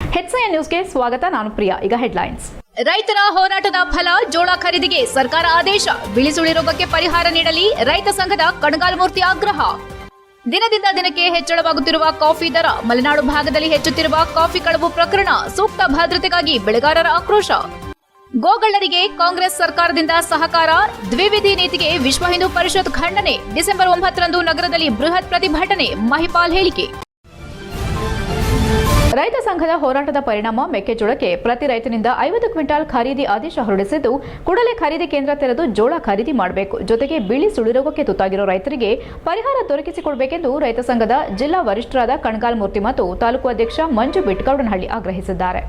HIN ನ್ಯೂಸ್ಗೆ ಸ್ವಾಗತ, ನಾನು ಪ್ರಿಯಾ. ಈಗ ಹೆಡ್ಲೈನ್ಸ್ ರೈತರ ಹೋರಾಟದ ಫಲ, ಜೋಳ ಖರೀದಿಗೆ ಸರ್ಕಾರ ಆದೇಶ. ಬಿಳಿಸುಳಿ ರೋಗಕ್ಕೆ ಪರಿಹಾರ ನೀಡಲಿ, ರೈತ ಸಂಘದ ಕಣಗಾಲಮೂರ್ತಿ ಆಗ್ರಹ. ದಿನದಿಂದ ದಿನಕ್ಕೆ ಹೆಚ್ಚಳವಾಗುತ್ತಿರುವ ಕಾಫಿ ದರ, ಮಲೆನಾಡು ಭಾಗದಲ್ಲಿ ಹೆಚ್ಚುತ್ತಿರುವ ಕಾಫಿ ಕಳವು ಪ್ರಕರಣ, ಸೂಕ್ತ ಭದ್ರತೆಗಾಗಿ ಬೆಳೆಗಾರರ ಆಕ್ರೋಶ. ಗೋಗಳ್ಳರಿಗೆ ಕಾಂಗ್ರೆಸ್ ಸರ್ಕಾರದಿಂದ ಸಹಕಾರ. ದ್ವಿವಿಧಿ ನೀತಿಗೆ ವಿಶ್ವ ಹಿಂದೂ ಪರಿಷತ್ ಖಂಡನೆ. ಡಿಸೆಂಬರ್ ಒಂಬತ್ತರಂದು ನಗರದಲ್ಲಿ ಬೃಹತ್ ಪ್ರತಿಭಟನೆ. ಮಹಿಪಾಲ್ ಹೇಳಿಕೆ. ರೈತ ಸಂಘದ ಹೋರಾಟದ ಪರಿಣಾಮ ಮೆಕ್ಕೆಜೋಳಕ್ಕೆ. ಪ್ರತಿ ರೈತನಿಂದ ಐವತ್ತು ಕ್ವಿಂಟಾಲ್ ಖರೀದಿ ಆದೇಶ ಹೊರಡಿಸಿದ್ದು, ಕೂಡಲೇ ಖರೀದಿ ಕೇಂದ್ರ ತೆರೆದು ಜೋಳ ಖರೀದಿ ಮಾಡಬೇಕು. ಜೊತೆಗೆ ಬಿಳಿ ಸುಳಿರೋಗಕ್ಕೆ ತುತ್ತಾಗಿರೋ ರೈತರಿಗೆ ಪರಿಹಾರ ದೊರಕಿಸಿಕೊಡಬೇಕೆಂದು ರೈತ ಸಂಘದ ಜಿಲ್ಲಾ ವರಿಷ್ಠರಾದ ಕಣ್ಗಾಲ್ ಮೂರ್ತಿ ಮತ್ತು ತಾಲೂಕು ಅಧ್ಯಕ್ಷ ಮಂಜು ಬಿಟ್ಕೌಡನಹಳ್ಳಿ ಆಗ್ರಹಿಸಿದ್ದಾರೆ.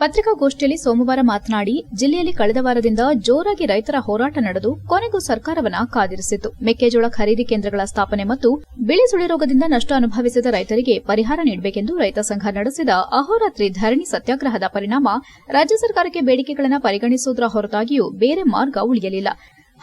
ಪತ್ರಿಕಾಗೋಷ್ಠಿಯಲ್ಲಿ ಸೋಮವಾರ ಮಾತನಾಡಿ, ಜಿಲ್ಲೆಯಲ್ಲಿ ಕಳೆದ ವಾರದಿಂದ ಜೋರಾಗಿ ರೈತರ ಹೋರಾಟ ನಡೆದು ಕೊನೆಗೂ ಸರ್ಕಾರವನ್ನ ಕಾದಿರಿಸಿತು ಮೆಕ್ಕೆಜೋಳ ಖರೀದಿ ಕೇಂದ್ರಗಳ ಸ್ಥಾಪನೆ ಮತ್ತು ಬಿಳಿ ಸುಳಿ ರೋಗದಿಂದ ನಷ್ಟ ಅನುಭವಿಸಿದ ರೈತರಿಗೆ ಪರಿಹಾರ ನೀಡಬೇಕೆಂದು ರೈತ ಸಂಘ ನಡೆಸಿದ ಅಹೋರಾತ್ರಿ ಧರಣಿ ಸತ್ಯಾಗ್ರಹದ ಪರಿಣಾಮ ರಾಜ್ಯ ಸರ್ಕಾರಕ್ಕೆ ಬೇಡಿಕೆಗಳನ್ನು ಪರಿಗಣಿಸುವುದರ ಹೊರತಾಗಿಯೂ ಬೇರೆ ಮಾರ್ಗ ಉಳಿಯಲಿಲ್ಲ.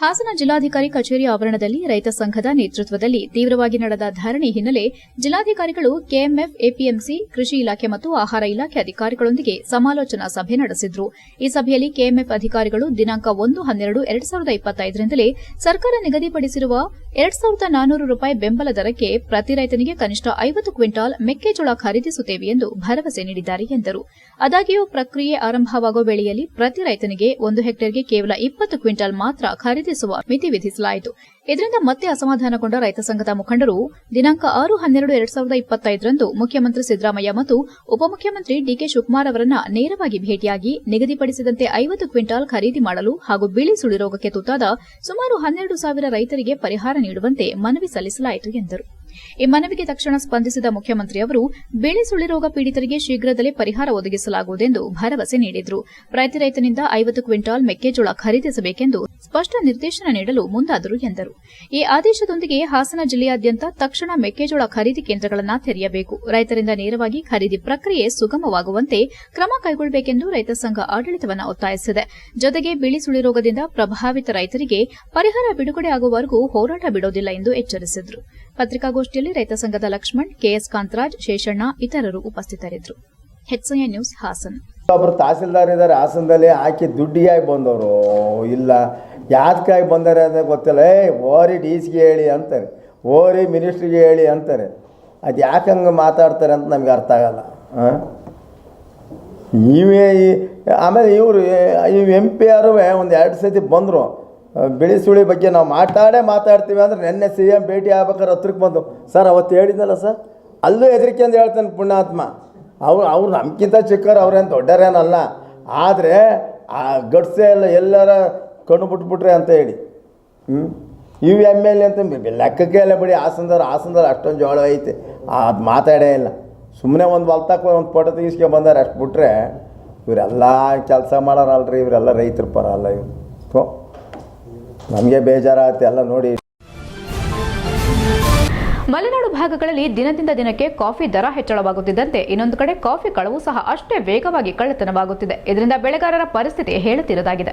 ಹಾಸನ ಜಿಲ್ಲಾಧಿಕಾರಿ ಕಚೇರಿ ಆವರಣದಲ್ಲಿ ರೈತ ಸಂಘದ ನೇತೃತ್ವದಲ್ಲಿ ತೀವ್ರವಾಗಿ ನಡೆದ ಧರಣಿ ಹಿನ್ನೆಲೆ ಜಿಲ್ಲಾಧಿಕಾರಿಗಳು ಕೆಎಂಎಫ್, ಎಪಿಎಂಸಿ, ಕೃಷಿ ಇಲಾಖೆ ಮತ್ತು ಆಹಾರ ಇಲಾಖೆ ಅಧಿಕಾರಿಗಳೊಂದಿಗೆ ಸಮಾಲೋಚನಾ ಸಭೆ ನಡೆಸಿದ್ರು. ಈ ಸಭೆಯಲ್ಲಿ ಕೆಎಂಎಫ್ ಅಧಿಕಾರಿಗಳು ದಿನಾಂಕ ಒಂದು, ಹನ್ನೆರಡು, ಎರಡ್ ಸಾವಿರದ ಇಪ್ಪತ್ತೈದರಿಂದಲೇ ಸರ್ಕಾರ ನಿಗದಿಪಡಿಸಿರುವ ಎರಡ್ ಸಾವಿರದ ನಾನ್ನೂರು ರೂಪಾಯಿ ಬೆಂಬಲ ದರಕ್ಕೆ ಪ್ರತಿ ರೈತನಿಗೆ ಕನಿಷ್ಠ ಐವತ್ತು ಕ್ವಿಂಟಾಲ್ ಮೆಕ್ಕೆಜೋಳ ಖರೀದಿಸುತ್ತೇವೆ ಎಂದು ಭರವಸೆ ನೀಡಿದ್ದಾರೆ ಎಂದರು. ಆದಾಗ್ಯೂ ಪ್ರಕ್ರಿಯೆ ಆರಂಭವಾಗುವ ವೇಳೆಯಲ್ಲಿ ಪ್ರತಿ ರೈತನಿಗೆ ಒಂದು ಹೆಕ್ಟೇರ್ಗೆ ಕೇವಲ ಇಪ್ಪತ್ತು ಕ್ವಿಂಟಾಲ್ ಮಾತ್ರ ಖರೀದಿಸುವ ಮಿತಿ ವಿಧಿಸಲಾಯಿತು. ಇದರಿಂದ ಮತ್ತೆ ಅಸಮಾಧಾನಗೊಂಡ ರೈತ ಸಂಘದ ಮುಖಂಡರು ದಿನಾಂಕ ಆರು ಹನ್ನೆರಡು ಎರಡ್ ಸಾವಿರದ ಇಪ್ಪತ್ತೈದರಂದು ಮುಖ್ಯಮಂತ್ರಿ ಸಿದ್ದರಾಮಯ್ಯ ಮತ್ತು ಉಪಮುಖ್ಯಮಂತ್ರಿ ಡಿಕೆ ಶಿವಕುಮಾರ್ ಅವರನ್ನ ನೇರವಾಗಿ ಭೇಟಿಯಾಗಿ ನಿಗದಿಪಡಿಸಿದಂತೆ ಐವತ್ತು ಕ್ವಿಂಟಾಲ್ ಖರೀದಿ ಮಾಡಲು ಹಾಗೂ ಬಿಳಿ ಸುಳಿ ರೋಗಕ್ಕೆ ತುತ್ತಾದ ಸುಮಾರು ಹನ್ನೆರಡು ಸಾವಿರ ರೈತರಿಗೆ ಪರಿಹಾರ ನೀಡುವಂತೆ ಮನವಿ ಸಲ್ಲಿಸಲಾಯಿತು ಎಂದರು. ಈ ಮನವಿಗೆ ತಕ್ಷಣ ಸ್ಪಂದಿಸಿದ ಮುಖ್ಯಮಂತ್ರಿ ಅವರು ಸುಳಿರೋಗ ರೋಗ ಪೀಡಿತರಿಗೆ ಶೀಘ್ರದಲ್ಲೇ ಪರಿಹಾರ ಒದಗಿಸಲಾಗುವುದೆಂದು ಭರವಸೆ ನೀಡಿದರು. ಪ್ರತಿ ರೈತನಿಂದ ಐವತ್ತು ಕ್ವಿಂಟಾಲ್ ಮೆಕ್ಕೆಜೋಳ ಖರೀದಿಸಬೇಕೆಂದು ಸ್ಪಷ್ಟ ನಿರ್ದೇಶನ ನೀಡಲು ಮುಂದಾದರು ಎಂದರು. ಈ ಆದೇಶದೊಂದಿಗೆ ಹಾಸನ ಜಿಲ್ಲೆಯಾದ್ಯಂತ ತಕ್ಷಣ ಮೆಕ್ಕೆಜೋಳ ಖರೀದಿ ಕೇಂದ್ರಗಳನ್ನು ತೆರೆಯಬೇಕು. ರೈತರಿಂದ ನೇರವಾಗಿ ಖರೀದಿ ಪ್ರಕ್ರಿಯೆ ಸುಗಮವಾಗುವಂತೆ ಕ್ರಮ ಕೈಗೊಳ್ಳಬೇಕೆಂದು ರೈತ ಸಂಘ ಆಡಳಿತವನ್ನು ಒತ್ತಾಯಿಸಿದೆ. ಜೊತೆಗೆ ಬಿಳಿ ರೋಗದಿಂದ ಪ್ರಭಾವಿತ ರೈತರಿಗೆ ಪರಿಹಾರ ಬಿಡುಗಡೆ ಆಗುವವರೆಗೂ ಹೋರಾಟ ಬಿಡೋದಿಲ್ಲ ಎಂದು ಎಚ್ಚರಿಸಿದರು. ಪತ್ರಿಕಾಗೋಷ್ಠಿಯಲ್ಲಿ ರೈತ ಸಂಘದ ಲಕ್ಷ್ಮಣ್, ಕೆಎಸ್ ಕಾಂತರಾಜ್, ಶೇಷಣ್ಣ ಇತರರು ಉಪಸ್ಥಿತರಿದ್ದರು. HIN news Hassan. ಒಬ್ಬರು ತಹಸೀಲ್ದಾರ್ ಇದ್ದಾರೆ, ಹಾಸನದಲ್ಲಿ ಹಾಕಿ ದುಡ್ಡಿಗಾಗಿ ಬಂದವರು. ಇಲ್ಲ ಯಾತಕ್ಕಾಗಿ ಬಂದಾರೆ ಅಂತ ಗೊತ್ತಿಲ್ಲ. ಏ, ಓರಿ ಡಿ ಸಿಗೆ ಹೇಳಿ ಅಂತಾರೆ. ಓರಿ ಮಿನಿಸ್ಟ್ರಿಗೆ ಹೇಳಿ ಅಂತಾರೆ. ಅದು ಯಾಕೆ ಹಂಗೆ ಮಾತಾಡ್ತಾರೆ ಅಂತ ನಮ್ಗೆ ಅರ್ಥ ಆಗಲ್ಲ. ಇವೇ ಆಮೇಲೆ ಇವರು ಇವು ಎಂ ಪಿ ಆರು ಒಂದು ಎರಡು ಸತಿ ಬಂದರು. ಬಿಳಿ ಸುಳಿ ಬಗ್ಗೆ ನಾವು ಮಾತಾಡೇ ಮಾತಾಡ್ತೀವಿ ಅಂದ್ರೆ ನಿನ್ನೆ ಸಿ ಎಂ ಭೇಟಿ ಆಗ್ಬೇಕಾದ್ರೆ ಹತ್ರಕ್ಕೆ ಬಂದು, ಸರ್, ಅವತ್ತು ಹೇಳಿದ್ನಲ್ಲ ಸರ್, ಅಲ್ಲೂ ಹೆದರಿಕೆ ಅಂತ ಹೇಳ್ತಾನೆ ಪುಣ್ಯಾತ್ಮ. ಅವ್ರು ಅವ್ರು ನಮ್ಗಿಂತ ಚಿಕ್ಕವ್ರು, ಅವ್ರೇನು ದೊಡ್ಡರೇನಲ್ಲ. ಆದರೆ ಆ ಗಡ್ಸೆ ಎಲ್ಲ ಎಲ್ಲರ ಕಣ್ಣು ಬಿಟ್ಬಿಟ್ರೆ ಅಂತ ಹೇಳಿ. ಹ್ಞೂ ಇವು ಎಂ ಎಲ್ ಎ ಅಂತ ಲೆಕ್ಕಕ್ಕೆ ಎಲ್ಲ ಬಿಡಿ, ಹಾಸನದವ್ರು ಹಾಸನದವ್ರು ಅಷ್ಟೊಂದು ಜೋಳ ಐತೆ. ಅದು ಮಾತಾಡೇ ಇಲ್ಲ. ಸುಮ್ಮನೆ ಒಂದು ಹೊಲ್ತಾಕ ಒಂದು ಫೋಟೋ ತೆಗಿಸ್ಕೊಂಡು ಬಂದಾರೆ ಅಷ್ಟು ಬಿಟ್ರೆ, ಇವರೆಲ್ಲ ಕೆಲಸ ಮಾಡೋರಲ್ರಿ, ಇವರೆಲ್ಲ ರೈತರ ಪರ ಅಲ್ಲ ಇವರು. ನಮಗೆ ಬೇಜಾರಾಗುತ್ತೆ ಎಲ್ಲ ನೋಡಿ. ಮಲೆನಾಡು ಭಾಗಗಳಲ್ಲಿ ದಿನದಿಂದ ದಿನಕ್ಕೆ ಕಾಫಿ ದರ ಹೆಚ್ಚಳವಾಗುತ್ತಿದ್ದಂತೆ ಇನ್ನೊಂದು ಕಡೆ ಕಾಫಿ ಕಳವು ಸಹ ಅಷ್ಟೇ ವೇಗವಾಗಿ ಕಳ್ಳತನವಾಗುತ್ತಿದೆ. ಇದರಿಂದ ಬೆಳೆಗಾರರ ಪರಿಸ್ಥಿತಿ ಹೇಳುತ್ತಿರದಾಗಿದೆ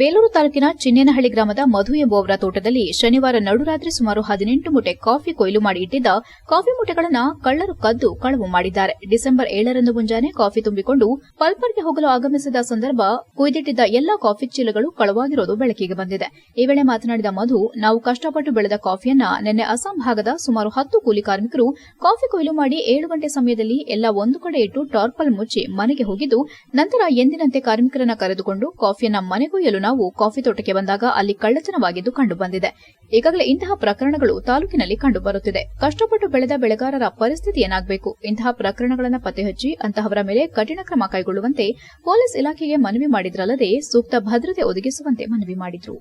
ಬೇಲೂರು ತಾಲೂಕಿನ ಚಿನ್ನೇನಹಳ್ಳಿ ಗ್ರಾಮದ ಮಧು ಎಂಬುವವರ ತೋಟದಲ್ಲಿ ಶನಿವಾರ ನಡುರಾತ್ರಿ ಸುಮಾರು ಹದಿನೆಂಟು ಮೂಟೆ ಕಾಫಿ ಕೊಯ್ಲು ಮಾಡಿ ಇಟ್ಟಿದ್ದ ಕಾಫಿ ಮೂಟೆಗಳನ್ನು ಕಳ್ಳರು ಕದ್ದು ಕಳವು ಮಾಡಿದ್ದಾರೆ. ಡಿಸೆಂಬರ್ ಏಳರಂದು ಮುಂಜಾನೆ ಕಾಫಿ ತುಂಬಿಕೊಂಡು ಪಲ್ಪರ್ಗೆ ಹೋಗಲು ಆಗಮಿಸಿದ ಸಂದರ್ಭ ಕುಯ್ದಿಟ್ಟಿದ್ದ ಎಲ್ಲಾ ಕಾಫಿ ಚೀಲಗಳು ಕಳವಾಗಿರೋದು ಬೆಳಕಿಗೆ ಬಂದಿದೆ. ಈ ವೇಳೆ ಮಾತನಾಡಿದ ಮಧು, ನಾವು ಕಷ್ಟಪಟ್ಟು ಬೆಳೆದ ಕಾಫಿಯನ್ನ ನಿನ್ನೆ ಅಸ್ಸಾಂ ಭಾಗದ ಸುಮಾರು ಹತ್ತು ಕೂಲಿ ಕಾರ್ಮಿಕರು ಕಾಫಿ ಕೊಯ್ಲು ಮಾಡಿ ಏಳು ಗಂಟೆ ಸಮಯದಲ್ಲಿ ಎಲ್ಲ ಒಂದು ಕಡೆ ಇಟ್ಟು ಟಾರ್ಪಲ್ ಮುಚ್ಚಿ ಮನೆಗೆ ಹೋಗಿದ್ದು, ನಂತರ ಎಂದಿನಂತೆ ಕಾರ್ಮಿಕರನ್ನ ಕರೆದುಕೊಂಡು ಕಾಫಿಯನ್ನ ಮನೆಗೊಯ್ಯಲು ನಾವು ಕಾಫಿ ತೋಟಕ್ಕೆ ಬಂದಾಗ ಅಲ್ಲಿ ಕಳ್ಳತನವಾಗಿದ್ದು ಕಂಡುಬಂದಿದೆ. ಈಗಾಗಲೇ ಇಂತಹ ಪ್ರಕರಣಗಳು ತಾಲೂಕಿನಲ್ಲಿ ಕಂಡುಬರುತ್ತಿದೆ. ಕಷ್ಟಪಟ್ಟು ಬೆಳೆದ ಬೆಳೆಗಾರರ ಪರಿಸ್ಥಿತಿ ಏನಾಗಬೇಕು? ಇಂತಹ ಪ್ರಕರಣಗಳನ್ನು ಪತ್ತೆಹಚ್ಚಿ ಅಂತಹವರ ಮೇಲೆ ಕಠಿಣ ಕ್ರಮ ಕೈಗೊಳ್ಳುವಂತೆ ಪೊಲೀಸ್ ಇಲಾಖೆಗೆ ಮನವಿ ಮಾಡಿದ್ರಲ್ಲದೆ ಸೂಕ್ತ ಭದ್ರತೆ ಒದಗಿಸುವಂತೆ ಮನವಿ ಮಾಡಿದ್ರು.